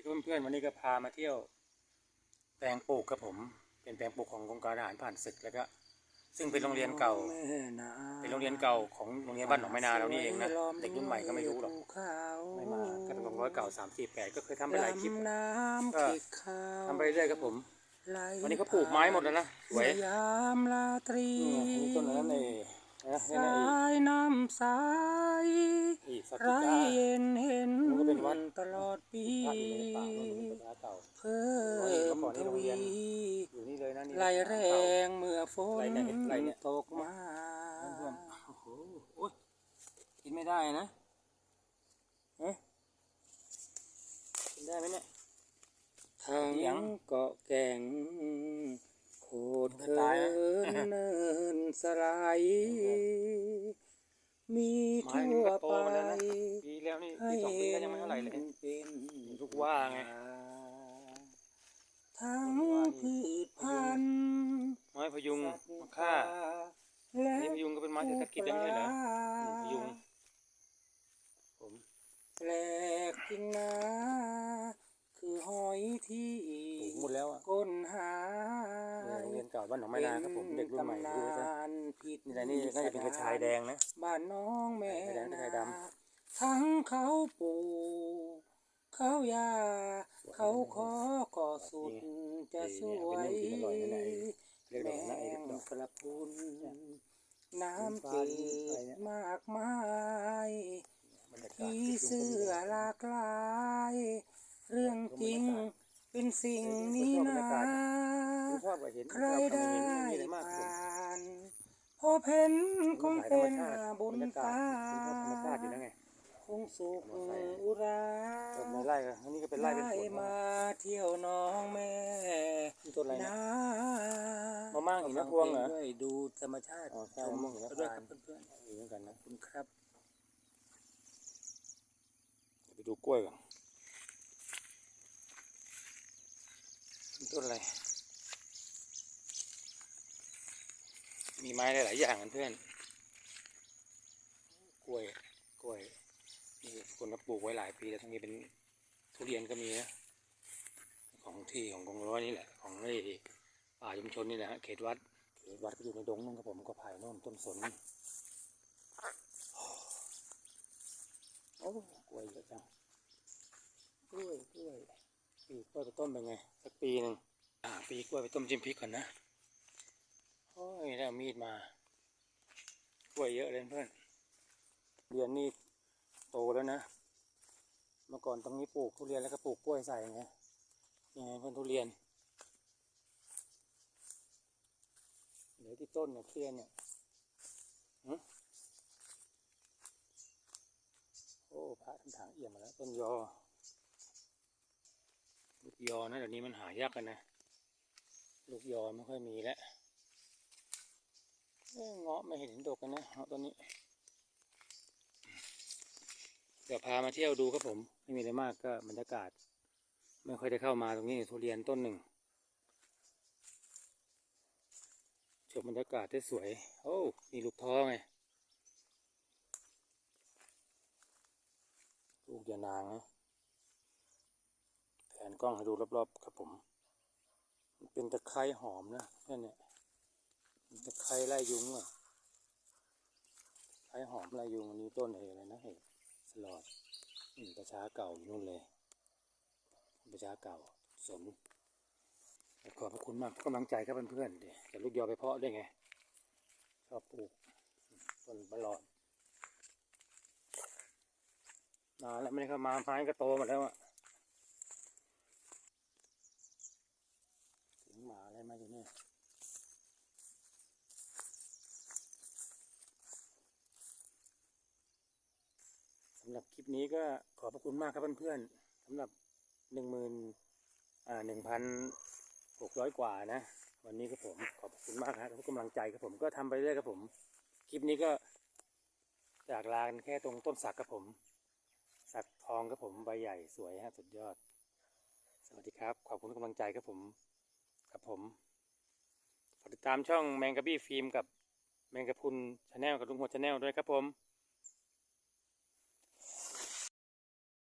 ดีครับเพื่อนๆวันนี้ก็พามาเที่ยว แปลงปลูกครับผม เป็นแปลงปลูกของโครงการทหารผ่านศึกแล้วก็ ซึ่งเป็นโรงเรียนเก่า เป็นโรงเรียนเก่าของโรงเรียนบ้านหนองไม้นาเรานี่เองนะเด็กรุ่นใหม่ก็ไม่รู้หรอกไม่มาก็เป็นของร้อยเก่าสามสี่แปดก็เคยทำไปหลายคลิปน้ำก็ขีดขาวทำไปเรื่อยๆครับผมไหลวันนี้เขาปลูกไม้หมดแล้วนะสวยยามลาตรีนี่นี่ต้นนั้นในนะนี่สนะายน้ำใสอีกสักไรกี่ก้าเย็นเห็นมันก็เป็นวัด ตลอดปีเป็นพระเก่าเพิ่มเมื่อทวียนอยู่นี่เลยนะนี่ไหลแรงเมื่อฝนตกมาโอ้ยกินไม่ได้นะเอ๊ะกินได้ไหมเนี่ยทั้งเกาะแก่งโคดไม่เคิตายนเนินสลายมีทั่วไปมา แล้วนะปีแล้วนี่ปีสองปีก็ยังไม่เท่าไหร่เลยเป็นทุกว่าไงทั้งพืชพันธุ์ไม้พยุงมะค่าและนี่พยุงก็เป็นไม้เศรษฐกิจได้ไม่ใช่เหรอนี่พยุงผมแปลกจริงนะคือหอยที่ปลูกหมดแล้วอะก้นหาเนี่ยโรงเรียนเก่าบ้านหนองไม้นาครับผมเด็กรุ่นใหม่ดูซะนผิดนี่แหละนี่น่าจะเป็นกระชายแดงนะบ้านน้องแม่กระชา ยแดงกระชายดทั้งเขาปลูกเขายา เขาขอก่อสุดจะสวยนี่เนี่ยเป็นเรื่องกินอร่อยนั่นแหละเรียกดแมอกนะไอ้งดอกกระพุนน้เป็นำฟ้าจือะไรดเนี่ยมากมายบรรยากาศผีเสื้อหลากหลาย เรื่องจริงเป็นสิ่งนี้นะผมชอบไปเห็นใครเราได้ทำอย่างนี้มีอะไรมากผมผ่านพบเห็นคงเป็นบุญบรรยากาตา งคงสุขอุราแบบในไร่ก็อันนี้ก็เป็นไร่เป็นได้สวนมาเที่ยวน้องแม่นี่ต้นอะไรเนี่ยนะมะม่างหินพวงเหรอด้วยดูธรรมชาติอ๋อใช่ชมมะม่วงหินพวงด้วยครับเพื่อนอยู่เหมือนกันนะๆคุณครับไปดูกล้วยก่อนนี่ต้นอะไรมีไม้หลายๆอย่างกันเพื่อนกล้วยกล้วย คนมาปลูกไว้หลายปีแล้วตรงนี้เป็นทุเรียนก็มีนะของที่ของกองร้อยนี่แหละ ของไอ้ป่าชุมชนนี่แหละฮะเขตวัดเขตวัดก็อยู่ในดงนู่นครับผมก็ไผ่โน่นต้นสนนี่โอ้กล้วยเยอะจังกล้วยกล้วยปีกล้วยไปต้มเป็นไงสักปีหนึ่งอ่าปีกล้วยไปต้มจิ้มพริกก่อนนะโอ้ยได้มีดมากล้วยเยอะเลยเพื่อนเรียนนี่ โตแล้วนะ เมื่อก่อนตรงนี้ปลูกทุเรียนแล้วก็ปลูกกล้วยใส่ไงนี่ไงเพื่อนทุเรียนเหลือที่ต้นเนี่ยทุเรียนเนี่ยหึโอ้พระท่านถางเอี่ยมมาแล้วต้นยอลูกยอนะเดี๋ยวนี้มันหายากกันนะ ลูกยอไม่ค่อยมีแล้วเอ้ยเงาะไม่เห็นดกกันนะเงาะต้นนี้ เดี๋ยวพามาเที่ยวดูครับผม ไม่มีอะไรมากก็บรรยากาศ ไม่ค่อยได้เข้ามาตรงนี้ทุเรียนต้นหนึ่งชมบรรยากาศได้สวย โอ้มีลูกท้อไงลูกยานางนะแผนกล้องให้ดูรอบๆครับผมมันเป็นตะไคร้หอมนะนั่นเนี่ยตะไคร้ไล่ยุงอะตะไคร้หอมไล่ยุงอันนี้ต้นเออะไรนะเห็ด สลอดอืมประชาเก่าอยู่นู่นเลย ประชาเก่าสนขอบพระคุณมากกำลังใจครับเพื่อนๆเดี๋ยวจะลูกยอไปเพาะได้ไง ชอบปลูกต้นบลอดนานแล้วไม่ได้เข้ามาไม้ก็โตหมดแล้วอะเสียงหมาอะไรมาอยู่เนี่ยำหรับคลิปนี้ก็ขอบพระคุณมากครับเพื่อนๆสำหรับหนึ่งหมื่นอ่าหนึ่งพันหกร้อยกว่านะ วันนี้ครับผมขอบคุณมากครับทุกกำลังใจครับผมก็ทำไปเรื่อยครับผม คลิปนี้ก็จากลากันแค่ตรงต้นสักครับผม สักทองครับผมใบใหญ่สวยฮะสุดยอด สวัสดีครับ ขอบคุณทุกกำลังใจครับผมครับผมฝากติดตามช่องแมงกะบี้ฟิล์มกับแมงกะพุนชาแนลกับลุงหัวชาแนลด้วยครับผม